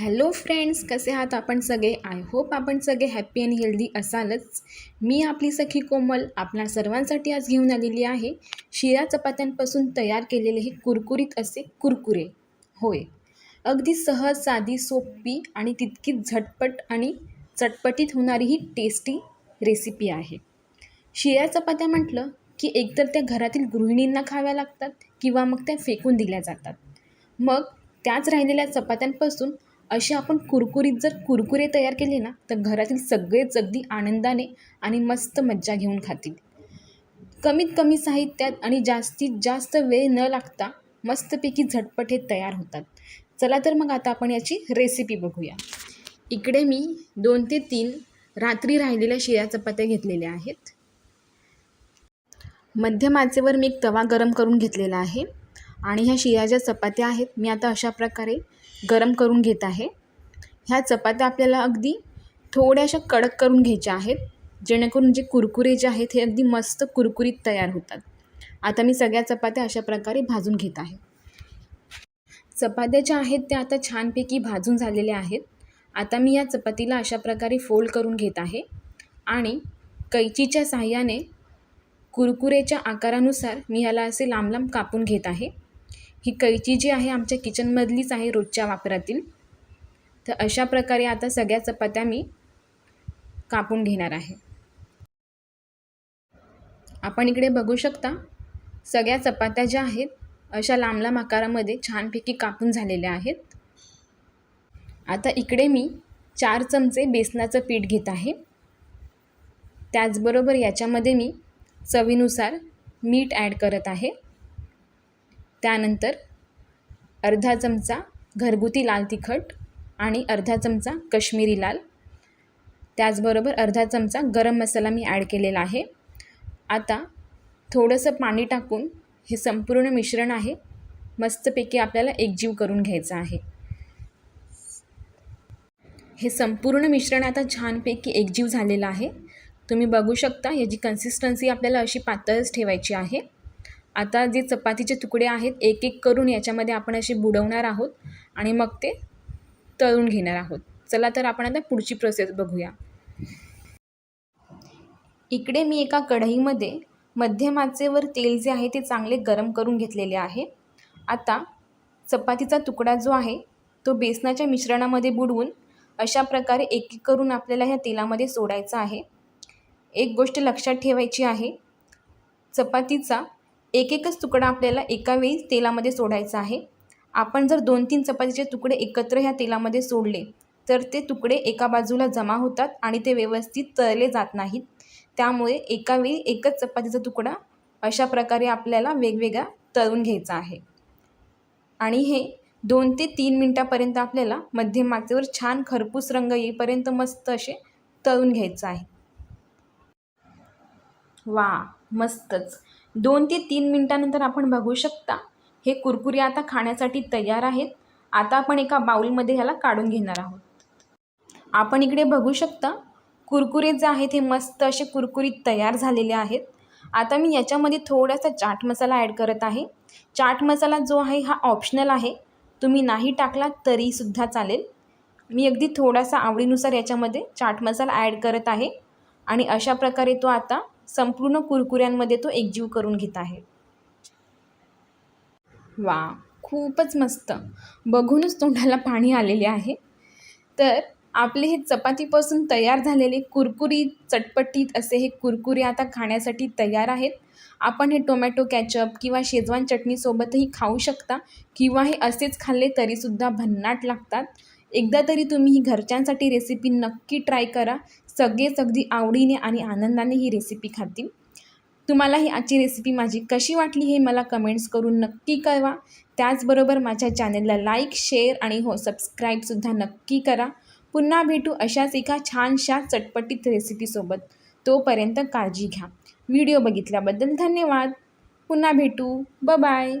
Hello friends कसे आहात आपण सगळे? आय होप आपण सगळे हॅप्पी आणि हेल्दी असालच. मी आपली सखी कोमल आपल्या सर्वांसाठी आज घेऊन आलेली आहे. शिरा चपात्यांपासून तयार केलेले हे कुरकुरीत असे कुरकुरे. होय. अगदी सहज साधी सोपी आणि तितकीच झटपट आणि चटपटीत होणारी ही टेस्टी रेसिपी आहे. शिळ्या चपात्या म्हटलं की एकतर त्या घरातील गृहिणींना खाव्या लागतात किंवा मग त्या फेकून दिल्या जातात. मग त्याच राहिलेल्या चपात्यांपासून असे आपण कुरकुरीत जर कुरकुरे तयार केले ना तर घरातील सगळेच अगदी आनंदाने आणि मस्त मज्जा घेऊन खातील. कमीत कमी साहित्यात आणि जास्तीत जास्त वेळ न लागता मस्तपैकी झटपट हे तयार होतात. चला तर मग आता आपण याची रेसिपी बघूया. इकडे मी दोन ते तीन रात्री राहिलेल्या शिळ्या चपात्या घेतलेल्या आहेत. मध्यम आचेवर मी एक तवा गरम करून घेतलेला आहे. आणि ह्या शिळ्या ज्या चपात्या आहेत मी आता अशा प्रकारे गरम करून घेत आहे. ह्या चपात्या आपल्याला अगदी थोड्याशा कडक करून घ्यायच्या आहेत जेणेकरून जे कुरकुरे जे आहेत हे अगदी मस्त कुरकुरीत तयार होतात. आता मी सगळ्या चपात्या अशा प्रकारे भाजून घेत आहे. चपात्या ज्या आहेत त्या आता छानपैकी भाजून झालेल्या आहेत. आता मी या चपातीला अशा प्रकारे फोल्ड करून घेत आहे आणि कैचीच्या साह्याने कुरकुरेच्या आकारानुसार मी ह्याला असे लांब लांब कापून घेत आहे. ही कैची जी आहे आमच्या किचनमधलीच आहे रोजच्या वापरातील. तर अशा प्रकारे आता सगळ्या चपात्या मी कापून घेणार आहे. आपण इकडे बघू शकता सगळ्या चपात्या ज्या आहेत अशा लांब लांब आकारामध्ये छानपैकी कापून झालेल्या आहेत. आता इकडे मी चार चमचे बेसनाचं पीठ घेत आहे. त्याचबरोबर याच्यामध्ये मी चवीनुसार मीठ ॲड करत आहे. त्यानंतर अर्धा चमचा घरगुती लाल तिखट आणि अर्धा चमचा कश्मीरी लाल. त्याचबरोबर अर्धा चमचा गरम मसाला मी ॲड केलेला आहे. आता थोडंसं पाणी टाकून हे संपूर्ण मिश्रण आहे. मस्तपैकी आपल्याला एकजीव करून घ्यायचं आहे. हे संपूर्ण मिश्रण आता छानपैकी एकजीव झालेलं आहे. तुम्ही बघू शकता याची कन्सिस्टन्सी आपल्याला अशी पातळच ठेवायची आहे. आता जे चपातीचे तुकडे आहेत एक एक करून याच्यामध्ये आपण असे बुडवणार आहोत आणि मग ते तळून घेणार आहोत. चला तर आपण आता पुढची प्रोसेस बघूया. इकडे मी एका कढईमध्ये मध्यमाचेवर तेल जे आहे ते चांगले गरम करून घेतलेले आहे. आता चपातीचा तुकडा जो आहे तो बेसनाच्या मिश्रणामध्ये बुडवून अशा प्रकारे एक एक करून आपल्याला ह्या तेलामध्ये सोडायचा आहे. एक गोष्ट लक्षात ठेवायची आहे चपातीचा एक एकच तुकडा आपल्याला एका वेळी तेलामध्ये सोडायचा आहे. आपण जर दोन तीन चपातीचे तुकडे एकत्र ह्या तेलामध्ये सोडले तर ते तुकडे एका बाजूला जमा होतात आणि ते व्यवस्थित तळले जात नाहीत. त्यामुळे एका वेळी एकच चपातीचा तुकडा अशा प्रकारे आपल्याला वेगवेगळा तळून घ्यायचा आहे. आणि हे दोन ते तीन मिनटापर्यंत आपल्याला मध्यम आचेवर छान खरपूस रंग येईपर्यंत मस्त असे तळून घ्यायचं आहे. वा मस्तच. दोन ते तीन मिनटानंतर आपण बघू शकता. हे कुरकुरे आता खाण्यासाठी तयार आहेत. आता आपण एका बाऊलमध्ये ह्याला काढून घेणार आहोत. आपण इकडे बघू शकता कुरकुरे जे आहेत हे मस्त असे कुरकुरीत तयार झालेले आहेत. आता मी याच्यामध्ये थोडासा चाट मसाला ॲड करत आहे. चाट मसाला जो आहे हा ऑप्शनल आहे. तुम्ही नाही टाकला तरीसुद्धा चालेल. मी अगदी थोडासा आवडीनुसार याच्यामध्ये चाट मसाला ॲड करत आहे. आणि अशा प्रकारे तो आता संपूर्ण कुरकुऱ्यांमध्ये तो एकजीव करून घेत आहे. वा खूपच मस्त. बघूनच तोंडाला पाणी आलेले आहे. तर आपले हे चपातीपासून तयार झालेले कुरकुरीत चटपटीत असे हे कुरकुरे आता खाण्यासाठी तयार आहेत. आपण हे टोमॅटो कॅचअप किंवा शेजवान चटणीसोबतही खाऊ शकता किंवा हे असेच खाल्ले तरीसुद्धा भन्नाट लागतात. एकदा तरी तुम्ही ही घरच्यांसाठी रेसिपी नक्की ट्राय करा. सगळेच अगदी आवडीने आणि आनंदाने ही रेसिपी खातील. तुम्हाला ही आजची रेसिपी माझी कशी वाटली हे मला कमेंट्स करून नक्की कळवा. त्याचबरोबर माझ्या चॅनलला लाईक शेअर आणि हो सबस्क्राईबसुद्धा नक्की करा. पुन्हा भेटू अशाच एका छानशा चटपटीत रेसिपीसोबत तोपर्यंत काळजी घ्या. व्हिडिओ बघितल्याबद्दल धन्यवाद. पुन्हा भेटू. ब बाय